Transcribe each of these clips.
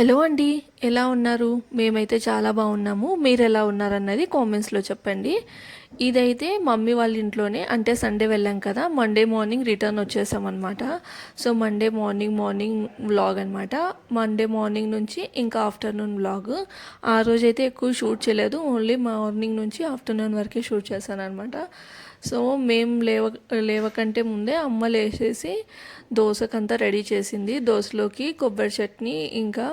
Hello అండి ఎలా ఉన్నారు? మేమైతే చాలా బాగున్నాము. మీరు ఎలా ఉన్నారన్నది కామెంట్స్లో చెప్పండి. ఇదైతే మమ్మీ వాళ్ళ ఇంట్లోనే అంటే సండే వెళ్ళాం కదా Monday morning return వచ్చేసామన్నమాట. So Monday morning morning vlog అనమాట మండే మార్నింగ్ నుంచి ఇంకా ఆఫ్టర్నూన్ వ్లాగ్. ఆ రోజైతే ఎక్కువ షూట్ చేయలేదు ఓన్లీ మార్నింగ్ నుంచి ఆఫ్టర్నూన్ వరకే షూట్ చేశాను అనమాట సో మేము లేవ లేవకంటే ముందే అమ్మ లేచేసి దోశకంతా రెడీ చేసింది. దోశలోకి కొబ్బరి చట్నీ ఇంకా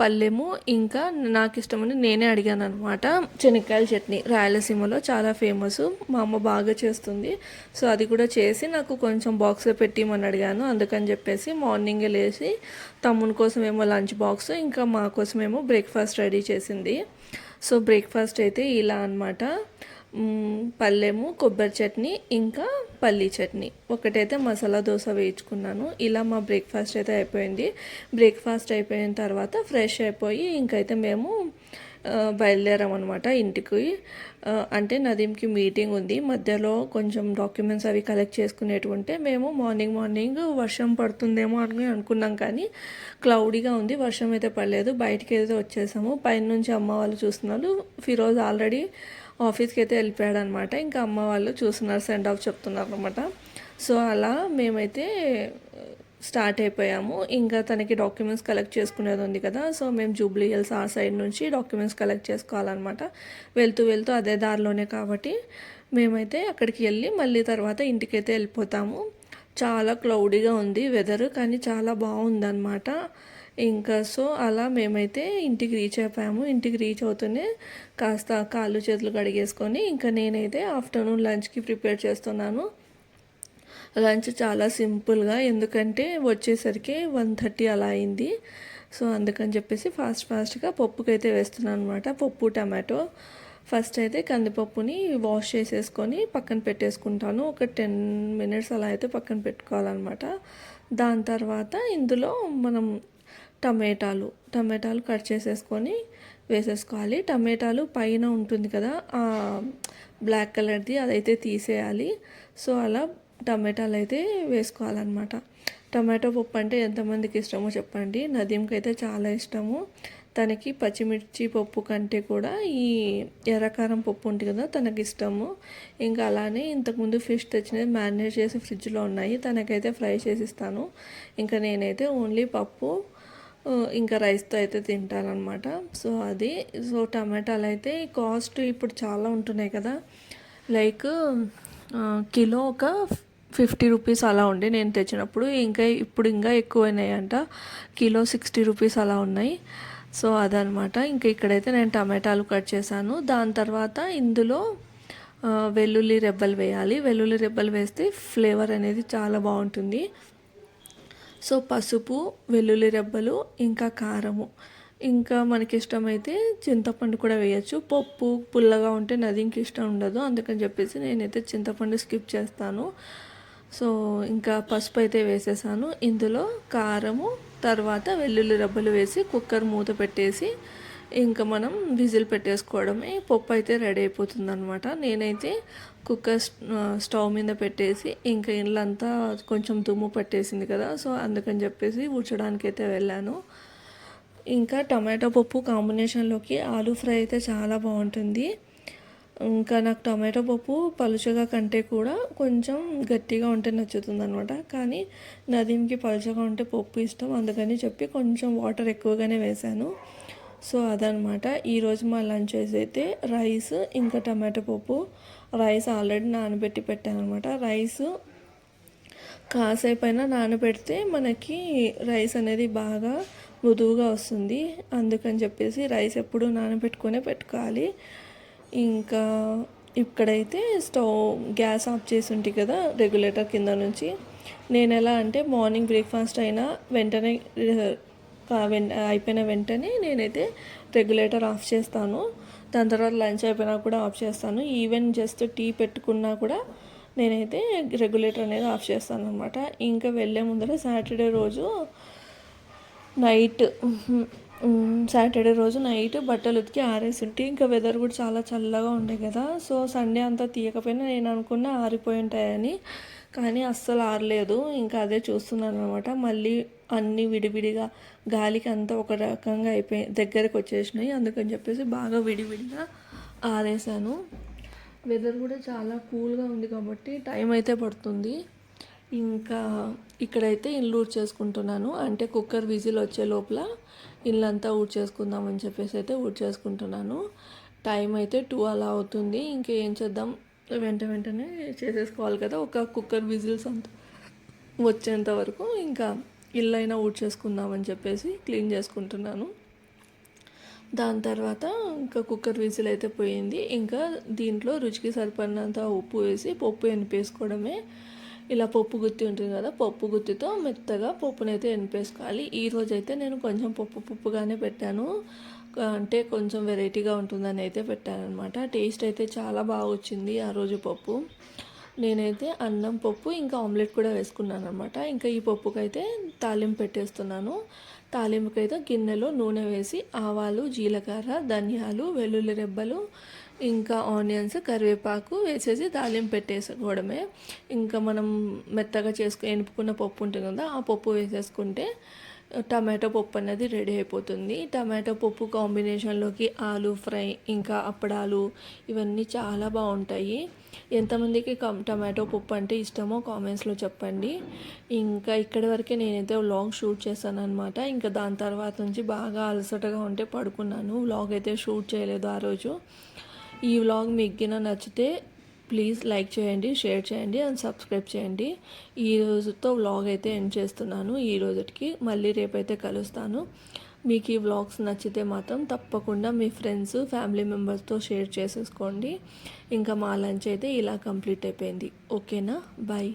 పల్లెము ఇంకా నాకు ఇష్టమని నేనే అడిగాను అనమాట శనక్కాయల చట్నీ. రాయలసీమలో చాలా ఫేమస్. మా అమ్మ బాగా చేస్తుంది. సో అది కూడా చేసి నాకు కొంచెం బాక్స్లో పెట్టిమని అడిగాను. అందుకని చెప్పేసి మార్నింగే లేచి తమ్ముని కోసం ఏమో లంచ్ బాక్స్ ఇంకా మా కోసమేమో బ్రేక్ఫాస్ట్ రెడీ చేసింది. సో బ్రేక్ఫాస్ట్ అయితే ఇలా అనమాట పల్లెము కొబ్బరి చట్నీ ఇంకా పల్లీ చట్నీ. ఒకటైతే మసాలా దోశ వేయించుకున్నాను. ఇలా మా బ్రేక్ఫాస్ట్ అయితే అయిపోయింది. బ్రేక్ఫాస్ట్ అయిపోయిన తర్వాత ఫ్రెష్ అయిపోయి ఇంకైతే మేము బయలుదేరాం అనమాట ఇంటికి. అంటే నదీంకి మీటింగ్ ఉంది. మధ్యలో కొంచెం డాక్యుమెంట్స్ అవి కలెక్ట్ చేసుకునేటువంటి మేము మార్నింగ్ మార్నింగ్ వర్షం పడుతుందేమో అని అనుకున్నాం కానీ క్లౌడీగా ఉంది. వర్షం అయితే పడలేదు. బయటికి అయితే వచ్చేసాము. పైన నుంచి అమ్మ వాళ్ళు చూస్తున్నారు. ఫిరోజ్ ఆల్రెడీ ఆఫీస్కి అయితే వెళ్ళిపోయాడు అనమాట ఇంకా అమ్మ వాళ్ళు చూస్తున్నారు సెండ్ ఆఫ్ చెప్తున్నారు అనమాట సో అలా మేమైతే స్టార్ట్ అయిపోయాము. ఇంకా తనకి డాక్యుమెంట్స్ కలెక్ట్ చేసుకునేది ఉంది కదా సో మేము జూబ్లీ హిల్స్ ఆ సైడ్ నుంచి డాక్యుమెంట్స్ కలెక్ట్ చేసుకోవాలన్నమాట. వెళ్తూ వెళ్తూ అదే దారిలోనే కాబట్టి మేమైతే అక్కడికి వెళ్ళి మళ్ళీ తర్వాత ఇంటికైతే వెళ్ళిపోతాము. చాలా క్లౌడీగా ఉంది వెదర్ కానీ చాలా బాగుందన్నమాట. ఇంకా సో అలా మేమైతే ఇంటికి రీచ్ అయిపోయాము. ఇంటికి రీచ్ అవుతూనే కాస్త కాళ్ళు చేతులు కడిగేసుకొని ఇంకా నేనైతే ఆఫ్టర్నూన్ లంచ్కి ప్రిపేర్ చేస్తున్నాను. లంచ్ చాలా సింపుల్గా ఎందుకంటే వచ్చేసరికి వన్ థర్టీ అలా అయింది. సో అందుకని చెప్పేసి ఫాస్ట్ ఫాస్ట్గా పప్పుకైతే వేస్తున్నాను అనమాట పప్పు టమాటో. ఫస్ట్ అయితే కందిపప్పుని వాష్ చేసేసుకొని పక్కన పెట్టేసుకుంటాను. ఒక టెన్ మినిట్స్ అలా అయితే పక్కన పెట్టుకోవాలన్నమాట. దాని తర్వాత ఇందులో మనం టమాటాలు టమాటాలు కట్ చేసేసుకొని వేసేసుకోవాలి. టమాటాలు పైన ఉంటుంది కదా బ్లాక్ కలర్ది అదైతే తీసేయాలి. సో అలా టమాటాలు అయితే వేసుకోవాలన్నమాట. టమాటో పప్పు అంటే ఎంతమందికి ఇష్టమో చెప్పండి. నదీంకి అయితే చాలా ఇష్టము. తనకి పచ్చిమిర్చి పప్పు కంటే కూడా ఈ ఎర్రకారం పప్పు ఉంటుంది కదా తనకి ఇష్టము. ఇంకా అలానే ఇంతకుముందు ఫిష్ తెచ్చినది మ్యారినేట్ చేసి ఫ్రిడ్జ్లో ఉన్నాయి. తనకైతే ఫ్రై చేసి ఇస్తాను. ఇంకా నేనైతే ఓన్లీ పప్పు ఇంకా రైస్తో అయితే తింటారనమాట సో అది. సో టమాటాలు అయితే కాస్ట్ ఇప్పుడు చాలా ఉంటున్నాయి కదా. లైక్ కిలో ఒక ఫిఫ్టీ రూపీస్ అలా ఉండే నేను తెచ్చినప్పుడు. ఇంకా ఇప్పుడు ఇంకా ఎక్కువైనాయి అంట కిలో సిక్స్టీ రూపీస్ అలా ఉన్నాయి. సో అదనమాట ఇంకా ఇక్కడైతే నేను టమాటాలు కట్ చేశాను. దాని తర్వాత ఇందులో వెల్లుల్లి రెబ్బలు వేయాలి. వెల్లుల్లి రెబ్బలు వేస్తే ఫ్లేవర్ అనేది చాలా బాగుంటుంది. సో పసుపు వెల్లుల్లి రెబ్బలు ఇంకా కారము. ఇంకా మనకి ఇష్టమైతే చింతపండు కూడా వేయచ్చు. పప్పు పుల్లగా ఉంటే నదింకి ఇష్టం ఉండదు. అందుకని చెప్పేసి నేనైతే చింతపండు స్కిప్ చేస్తాను. సో ఇంకా పసుపు అయితే వేసేసాను. ఇందులో కారము తర్వాత వెల్లుల్లి రబ్బలు వేసి కుక్కర్ మూత పెట్టేసి ఇంకా మనం విజిల్ పెట్టేసుకోవడమే. పప్పు అయితే రెడీ అయిపోతుంది అనమాట నేనైతే కుక్కర్ స్టవ్ మీద పెట్టేసి ఇంకా ఇండ్లంతా కొంచెం దుమ్ము పట్టేసింది కదా సో అందుకని చెప్పేసి ఊడ్చడానికి అయితే వెళ్ళాను. ఇంకా టమాటో పప్పు కాంబినేషన్లోకి ఆలూ ఫ్రై అయితే చాలా బాగుంటుంది. ఇంకా నాకు టమాటో పప్పు పలుచగా కంటే కూడా కొంచెం గట్టిగా ఉంటే నచ్చుతుంది అనమాట కానీ నదీంకి పలుచగా ఉంటే పప్పు ఇష్టం అందుకని చెప్పి కొంచెం వాటర్ ఎక్కువగానే వేశాను. సో అదనమాట. ఈరోజు మా లంచ్ అయితే రైస్ ఇంకా టమాటో పప్పు రైస్ ఆల్రెడీ నానబెట్టి పెట్టాను అనమాట రైస్ కాసేపు అయినా నానబెడితే మనకి రైస్ అనేది బాగా మృదువుగా వస్తుంది. అందుకని చెప్పేసి రైస్ ఎప్పుడు నానబెట్టుకునే పెట్టుకోవాలి. ఇంకా ఇక్కడైతే స్టవ్ గ్యాస్ ఆఫ్ చేసి ఉంటుంది కదా రెగ్యులేటర్ కింద నుంచి. నేను ఎలా అంటే మార్నింగ్ బ్రేక్ఫాస్ట్ అయినా వెంటనే అయిపోయిన వెంటనే నేనైతే రెగ్యులేటర్ ఆఫ్ చేస్తాను. దాని తర్వాత లంచ్ అయిపోయినా కూడా ఆఫ్ చేస్తాను. ఈవెన్ జస్ట్ టీ పెట్టుకున్నా కూడా నేనైతే రెగ్యులేటర్ అనేది ఆఫ్ చేస్తాను అనమాట ఇంకా వెళ్ళే ముందర సాటర్డే రోజు నైట్ సాటర్డే రోజు నైట్ బట్టలు ఉతికి ఆరేసి ఉంటే ఇంకా వెదర్ కూడా చాలా చల్లగా ఉండే కదా. సో సండే అంతా తీయకపోయినా నేను అనుకున్న ఆరిపోయి ఉంటాయని కానీ అస్సలు ఆరలేదు. ఇంకా అదే చూస్తున్నాను అనమాట మళ్ళీ అన్నీ విడివిడిగా గాలికి అంతా ఒక రకంగా అయిపోయి దగ్గరకు వచ్చేసినాయి. అందుకని చెప్పేసి బాగా విడివిడిగా ఆరేసాను. వెదర్ కూడా చాలా కూల్గా ఉంది కాబట్టి టైం అయితే పడుతుంది. ఇంకా ఇక్కడైతే ఇల్లు ఊడ్చేసుకుంటున్నాను. అంటే కుక్కర్ విజిల్ వచ్చే లోపల ఇల్లంతా ఊడ్చేసుకుందాం అని చెప్పేసి అయితే ఊడ్చేసుకుంటున్నాను. టైం అయితే టూ అలా అవుతుంది. ఇంకేం చేద్దాం? వెంట వెంటనే చేసేసుకోవాలి కదా. ఒక కుక్కర్ విజిల్స్ అంత వచ్చేంత వరకు ఇంకా ఇల్లు అయినా ఊడ్చేసుకుందామని చెప్పేసి క్లీన్ చేసుకుంటున్నాను. దాని తర్వాత ఇంకా కుక్కర్ విజిల్ అయితే పోయింది. ఇంకా దీంట్లో రుచికి సరిపడినంత ఉప్పు వేసి పప్పు ఎనిపేసుకోవడమే. ఇలా పప్పు గుత్తి ఉంటుంది కదా పప్పు గుత్తితో మెత్తగా పప్పునైతే ఎనిపేసుకోవాలి. ఈరోజైతే అయితే నేను కొంచెం పప్పు పప్పుగానే పెట్టాను. అంటే కొంచెం వెరైటీగా ఉంటుందని అయితే పెట్టాను అనమాట టేస్ట్ అయితే చాలా బాగా వచ్చింది ఆ రోజు పప్పు. నేనైతే అన్నం పప్పు ఇంకా ఆమ్లెట్ కూడా వేసుకున్నాను అనమాట ఇంకా ఈ పప్పుకైతే తాలింపు పెట్టేస్తున్నాను. తాలింపుకైతే గిన్నెలో నూనె వేసి ఆవాలు జీలకర్ర ధనియాలు వెల్లుల్లి రెబ్బలు ఇంకా ఆనియన్స్ కరివేపాకు వేసేసి తాలింపు పెట్టేసుకోవడమే. ఇంకా మనం మెత్తగా చేసుకు ఎనుపుకున్న పప్పు ఉంటుంది కదా ఆ పప్పు వేసేసుకుంటే టమాటో పప్పు అనేది రెడీ అయిపోతుంది. టమాటో పప్పు కాంబినేషన్లోకి ఆలు ఫ్రై ఇంకా అప్పడాలు ఇవన్నీ చాలా బాగుంటాయి. ఎంతమందికి కం టమాటో పప్పు అంటే ఇష్టమో కామెంట్స్లో చెప్పండి. ఇంకా ఇక్కడి వరకే నేనైతే వ్లాగ్ షూట్ చేశాను అనమాట ఇంకా దాని తర్వాత నుంచి బాగా అలసటగా ఉంటే పడుకున్నాను. వ్లాగ్ అయితే షూట్ చేయలేదు ఆ రోజు. ఈ వ్లాగ్ మీకు నచ్చితే ప్లీజ్ లైక్ చేయండి షేర్ చేయండి అండ్ సబ్స్క్రైబ్ చేయండి. ఈ రోజుతో వ్లాగ్ అయితే ఎండ్ చేస్తున్నాను. ఈ రోజుకి మళ్ళీ రేపైతే కలుస్తాను. మీకు ఈ వ్లాగ్స్ నచ్చితే మాత్రం తప్పకుండా మీ ఫ్రెండ్స్ ఫ్యామిలీ మెంబర్స్తో షేర్ చేసేసుకోండి. ఇంకా మా లంచ్ అయితే ఇలా కంప్లీట్ అయిపోయింది. ఓకేనా బాయ్